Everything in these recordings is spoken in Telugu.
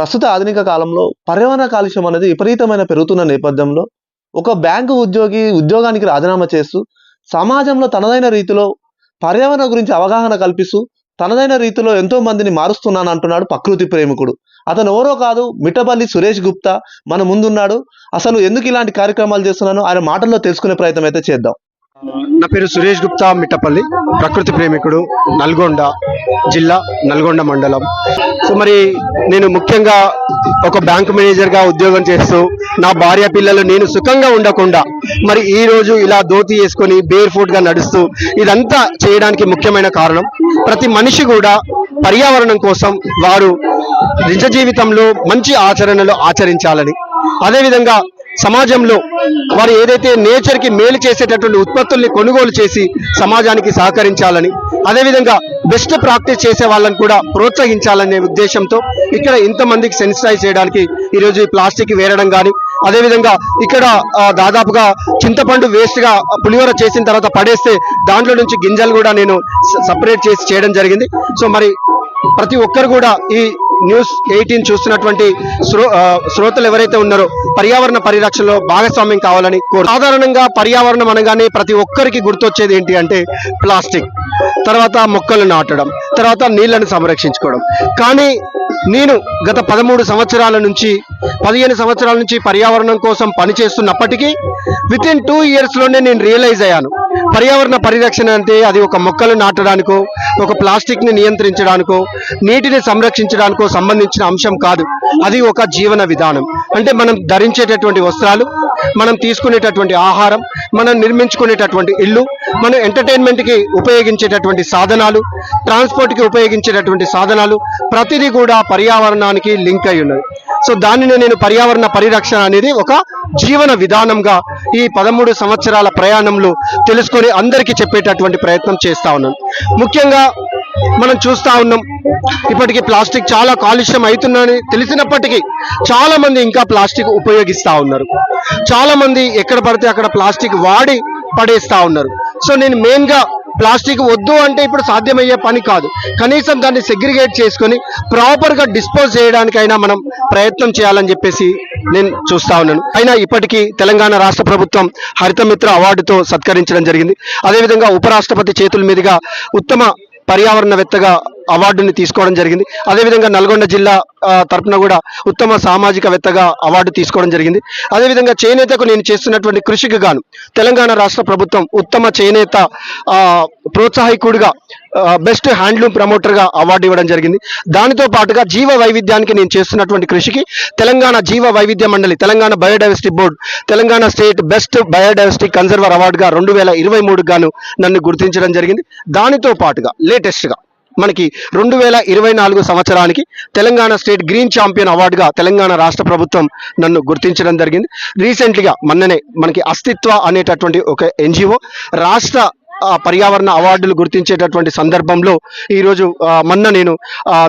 ప్రస్తుత ఆధునిక కాలంలో పర్యావరణ కాలుష్యం అనేది విపరీతమైన పెరుగుతున్న నేపథ్యంలో ఒక బ్యాంకు ఉద్యోగి ఉద్యోగానికి రాజీనామా చేస్తూ సమాజంలో తనదైన రీతిలో పర్యావరణ గురించి అవగాహన కల్పిస్తూ తనదైన రీతిలో ఎంతో మందిని మారుస్తున్నాను అంటున్నాడు ప్రకృతి ప్రేమికుడు. అతను ఎవరో కాదు మిఠబల్లి సురేష్ గుప్తా మన ముందున్నాడు. అసలు ఎందుకు ఇలాంటి కార్యక్రమాలు చేస్తున్నానో ఆయన మాటల్లో తెలుసుకునే ప్రయత్నం అయితే చేద్దాం. నా పేరు సురేష్ గుప్తా మిట్టపల్లి ప్రకృతి ప్రేమికుడు నల్గొండ జిల్లా నల్గొండ మండలం. సో మరి నేను ముఖ్యంగా ఒక బ్యాంక్ మేనేజర్గా ఉద్యోగం చేస్తూ నా భార్య పిల్లలు నేను సుఖంగా ఉండకుండా మరి ఈ రోజు ఇలా ధోతి వేసుకొని బేర్ ఫుట్గా నడుస్తూ ఇదంతా చేయడానికి ముఖ్యమైన కారణం ప్రతి మనిషి కూడా పర్యావరణం కోసం వారు నిజ జీవితంలో మంచి ఆచరణలు ఆచరించాలని. అదేవిధంగా సమాజంలో వారు ఏదైతే నేచర్కి మేలు చేసేటటువంటి ఉత్పత్తుల్ని కొనుగోలు చేసి సమాజానికి సహకరించాలని అదేవిధంగా బెస్ట్ ప్రాక్టీస్ చేసే వాళ్ళని కూడా ప్రోత్సహించాలనే ఉద్దేశంతో ఇక్కడ ఇంతమందికి సెన్సిటైజ్ చేయడానికి ఈరోజు ఈ ప్లాస్టిక్ వేరడం కానీ అదేవిధంగా ఇక్కడ దాదాపుగా చింతపండు వేస్ట్గా పులిహోర చేసిన తర్వాత పడేస్తే దాంట్లో నుంచి గింజలు కూడా నేను సపరేట్ చేసి చేయడం జరిగింది. సో మరి ప్రతి ఒక్కరు కూడా ఈ న్యూస్ ఎయిటీన్ చూస్తున్నటువంటి శ్రోతలు ఎవరైతే ఉన్నారో పర్యావరణ పరిరక్షణలో భాగస్వామ్యం కావాలని కోరు సాధారణంగా పర్యావరణం అనగానే ప్రతి ఒక్కరికి గుర్తొచ్చేది ఏంటి అంటే ప్లాస్టిక్. తర్వాత మొక్కలు నాటడం తర్వాత నీళ్ళను సంరక్షించుకోవడం. కానీ నేను గత పదమూడు సంవత్సరాల నుంచి పదిహేను సంవత్సరాల నుంచి పర్యావరణం కోసం పనిచేస్తున్నప్పటికీ విత్ ఇన్ టూ ఇయర్స్లోనే నేను రియలైజ్ అయ్యాను. పర్యావరణ పరిరక్షణ అంటే అది ఒక మొక్కలు నాటడానికో ఒక ప్లాస్టిక్ని నియంత్రించడానికో నీటిని సంరక్షించడానికో సంబంధించిన అంశం కాదు. అది ఒక జీవన విధానం. అంటే మనం ధరించేటటువంటి వస్త్రాలు మనం తీసుకునేటటువంటి ఆహారం మనం నిర్మించుకునేటటువంటి ఇల్లు మనం ఎంటర్టైన్మెంట్కి ఉపయోగించేటటువంటి సాధనాలు ట్రాన్స్పోర్ట్కి ఉపయోగించేటటువంటి సాధనాలు ప్రతిదీ కూడా పర్యావరణానికి లింక్ అయి ఉన్నది సో దానిని నేను పర్యావరణ పరిరక్షణ అనేది ఒక జీవన విధానంగా ఈ పదమూడు సంవత్సరాల ప్రయాణంలో తెలుసుకొని అందరికీ చెప్పేటటువంటి ప్రయత్నం చేస్తా ఉన్నాను. ముఖ్యంగా మనం చూస్తా ఉన్నాం. ఇప్పటికీ ప్లాస్టిక్ చాలా కాలుష్యం అవుతుందని తెలిసినప్పటికీ చాలా మంది ఇంకా ప్లాస్టిక్ ఉపయోగిస్తా ఉన్నారు. చాలా మంది ఎక్కడ పడితే అక్కడ ప్లాస్టిక్ వాడి పడేస్తా ఉన్నారు. సో నేను మెయిన్గా ప్లాస్టిక్ వద్దు అంటే ఇప్పుడు సాధ్యమయ్యే పని కాదు. కనీసం దాన్ని సెగ్రిగేట్ చేసుకొని ప్రాపర్గా డిస్పోజ్ చేయడానికైనా మనం ప్రయత్నం చేయాలని చెప్పేసి నేను చూస్తా ఉన్నాను. అయినా ఇప్పటికీ తెలంగాణ రాష్ట్ర ప్రభుత్వం హరితమిత్ర అవార్డుతో సత్కరించడం జరిగింది. అదేవిధంగా ఉపరాష్ట్రపతి చేతుల మీదుగా ఉత్తమ పర్యావరణవేత్తగా అవార్డుని తీసుకోవడం జరిగింది. అదేవిధంగా నల్గొండ జిల్లా తరఫున తరపున కూడా ఉత్తమ సామాజికవేత్తగా అవార్డు తీసుకోవడం జరిగింది. అదేవిధంగా చేనేతకు నేను చేస్తున్నటువంటి కృషికి గాను తెలంగాణ రాష్ట్ర ప్రభుత్వం ఉత్తమ చేనేత ఆ, ప్రోత్సాహకుడిగా బెస్ట్ హ్యాండ్లూమ్ ప్రమోటర్గా అవార్డు ఇవ్వడం జరిగింది. దానితో పాటుగా జీవ వైవిధ్యానికి నేను చేస్తున్నటువంటి కృషికి తెలంగాణ జీవ వైవిధ్య మండలి Telangana biodiversity board Telangana state best biodiversity conserver అవార్డుగా రెండు వేల ఇరవై మూడు గాను నన్ను గుర్తించడం జరిగింది. దానితో పాటుగా లేటెస్ట్గా మనకి రెండు వేల ఇరవై నాలుగు సంవత్సరానికి తెలంగాణ స్టేట్ గ్రీన్ ఛాంపియన్ అవార్డుగా తెలంగాణ రాష్ట్ర ప్రభుత్వం నన్ను గుర్తించడం జరిగింది. రీసెంట్గా మొన్ననే మనకి అస్తిత్వ అనేటటువంటి ఒక ఎన్జిఓ రాష్ట్ర పర్యావరణ అవార్డులు గుర్తించేటటువంటి సందర్భంలో ఈరోజు మొన్న నేను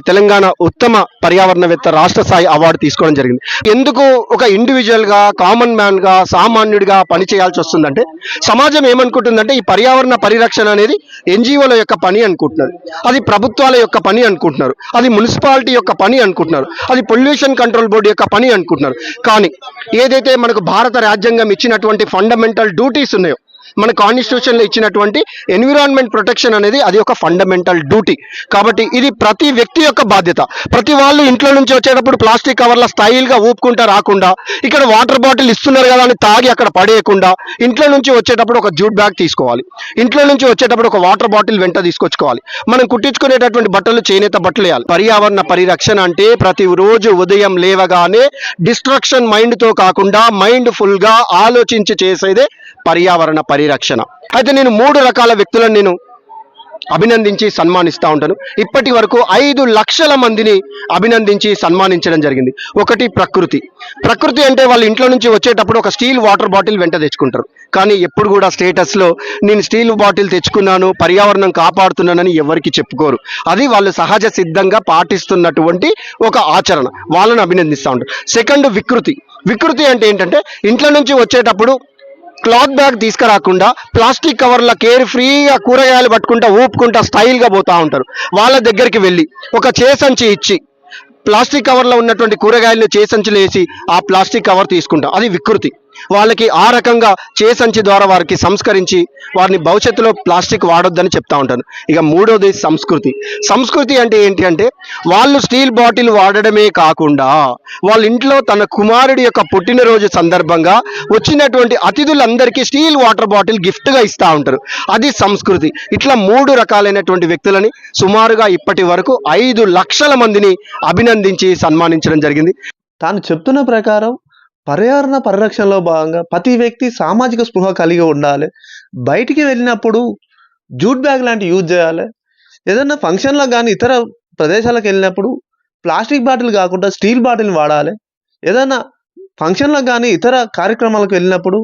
తెలంగాణ ఉత్తమ పర్యావరణవేత్త రాష్ట్ర స్థాయి అవార్డు తీసుకోవడం జరిగింది. ఎందుకు ఒక ఇండివిజువల్గా కామన్ మ్యాన్గా సామాన్యుడిగా పని చేయాల్సి వస్తుందంటే సమాజం ఏమనుకుంటుందంటే ఈ పర్యావరణ పరిరక్షణ అనేది ఎన్జిఓల యొక్క పని అనుకుంటున్నారు. అది ప్రభుత్వాల యొక్క పని అనుకుంటున్నారు. అది మున్సిపాలిటీ యొక్క పని అనుకుంటున్నారు. అది పొల్యూషన్ కంట్రోల్ బోర్డు యొక్క పని అనుకుంటున్నారు. కానీ ఏదైతే మనకు భారత రాజ్యాంగం ఇచ్చినటువంటి ఫండమెంటల్ డ్యూటీస్ ఉన్నాయో మన కాన్స్టిట్యూషన్లో ఇచ్చినటువంటి ఎన్విరాన్మెంట్ ప్రొటెక్షన్ అనేది అది ఒక ఫండమెంటల్ డ్యూటీ కాబట్టి ఇది ప్రతి వ్యక్తి యొక్క బాధ్యత. ప్రతి వాళ్ళు ఇంట్లో నుంచి వచ్చేటప్పుడు ప్లాస్టిక్ కవర్ల స్టైల్ ఊపుకుంటా రాకుండా ఇక్కడ వాటర్ బాటిల్ ఇస్తున్నారు కదా అని తాగి అక్కడ పడేయకుండా ఇంట్లో నుంచి వచ్చేటప్పుడు ఒక జూట్ బ్యాగ్ తీసుకోవాలి. ఇంట్లో నుంచి వచ్చేటప్పుడు ఒక వాటర్ బాటిల్ వెంట తీసుకొచ్చుకోవాలి. మనం కుట్టించుకునేటటువంటి బట్టలు చేనేత బట్టలు వేయాలి. పర్యావరణ పరిరక్షణ అంటే ప్రతి రోజు ఉదయం లేవగానే డిస్ట్రక్షన్ మైండ్తో కాకుండా మైండ్ ఫుల్గా ఆలోచించి చేసేదే పర్యావరణ పరిరక్షణ. అయితే నేను మూడు రకాల వ్యక్తులను నేను అభినందించి సన్మానిస్తూ ఉంటాను. ఇప్పటి వరకు ఐదు లక్షల మందిని అభినందించి సన్మానించడం జరిగింది. ఒకటి ప్రకృతి. ప్రకృతి అంటే వాళ్ళ ఇంట్లో నుంచి వచ్చేటప్పుడు ఒక స్టీల్ వాటర్ బాటిల్ వెంట తెచ్చుకుంటారు. కానీ ఎప్పుడు కూడా స్టేటస్లో నేను స్టీల్ బాటిల్ తెచ్చుకున్నాను పర్యావరణం కాపాడుతున్నానని ఎవరికి చెప్పుకోరు. అది వాళ్ళు సహజ సిద్ధంగా పాటిస్తున్నటువంటి ఒక ఆచరణ. వాళ్ళని అభినందిస్తూ ఉంటారు. సెకండ్ వికృతి. వికృతి అంటే ఏంటంటే ఇంట్లో నుంచి వచ్చేటప్పుడు క్లాత్ బ్యాగ్ తీసుకురాకుండా ప్లాస్టిక్ కవర్ల కేర్ ఫ్రీగా కూరగాయలు పట్టుకుంటా ఊపుకుంటా స్టైల్గా పోతూ ఉంటారు. వాళ్ళ దగ్గరికి వెళ్ళి ఒక చేసంచి ఇచ్చి ప్లాస్టిక్ కవర్లో ఉన్నటువంటి కూరగాయలను చేసంచులు వేసి ఆ ప్లాస్టిక్ కవర్ తీసుకుంటాం. అది వికృతి. వాళ్ళకి ఆ రకంగా చేసంచి ద్వారా వారికి సంస్కరించి వారిని భవిష్యత్తులో ప్లాస్టిక్ వాడొద్దని చెప్తా ఉంటాను. ఇక మూడోది సంస్కృతి. సంస్కృతి అంటే ఏంటి అంటే వాళ్ళు స్టీల్ బాటిల్ వాడడమే కాకుండా వాళ్ళ ఇంట్లో తన కుమారుడి యొక్క పుట్టినరోజు సందర్భంగా వచ్చినటువంటి అతిథులందరికీ స్టీల్ వాటర్ బాటిల్ గిఫ్ట్గా ఇస్తూ ఉంటారు. అది సంస్కృతి. ఇట్లా మూడు రకాలైనటువంటి వ్యక్తులని సుమారుగా ఇప్పటి వరకు ఐదు లక్షల మందిని అభినందించి సన్మానించడం జరిగింది. తాను చెప్తున్న ప్రకారం పర్యావరణ పరిరక్షణలో భాగంగా ప్రతి వ్యక్తి సామాజిక స్పృహ కలిగి ఉండాలి. బయటికి వెళ్ళినప్పుడు జూట్ బ్యాగ్ లాంటివి యూజ్ చేయాలి. ఏదైనా ఫంక్షన్లకు కానీ ఇతర ప్రదేశాలకు వెళ్ళినప్పుడు ప్లాస్టిక్ బాటిల్ కాకుండా స్టీల్ బాటిల్ వాడాలి. ఏదైనా ఫంక్షన్లకు కానీ ఇతర కార్యక్రమాలకు వెళ్ళినప్పుడు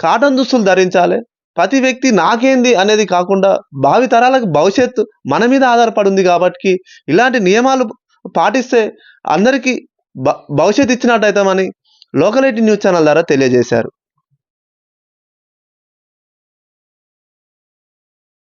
కాటన్ దుస్తులు ధరించాలి. ప్రతి వ్యక్తి నాకేంది అనేది కాకుండా భావి తరాలకు భవిష్యత్తు మన మీద ఆధారపడి ఉంది కాబట్టి ఇలాంటి నియమాలు పాటిస్తే అందరికీ భ భవిష్యత్తు ఇచ్చినట్టయితామని లోకల్ న్యూస్ ఛానల్ ద్వారా తెలియజేశారు.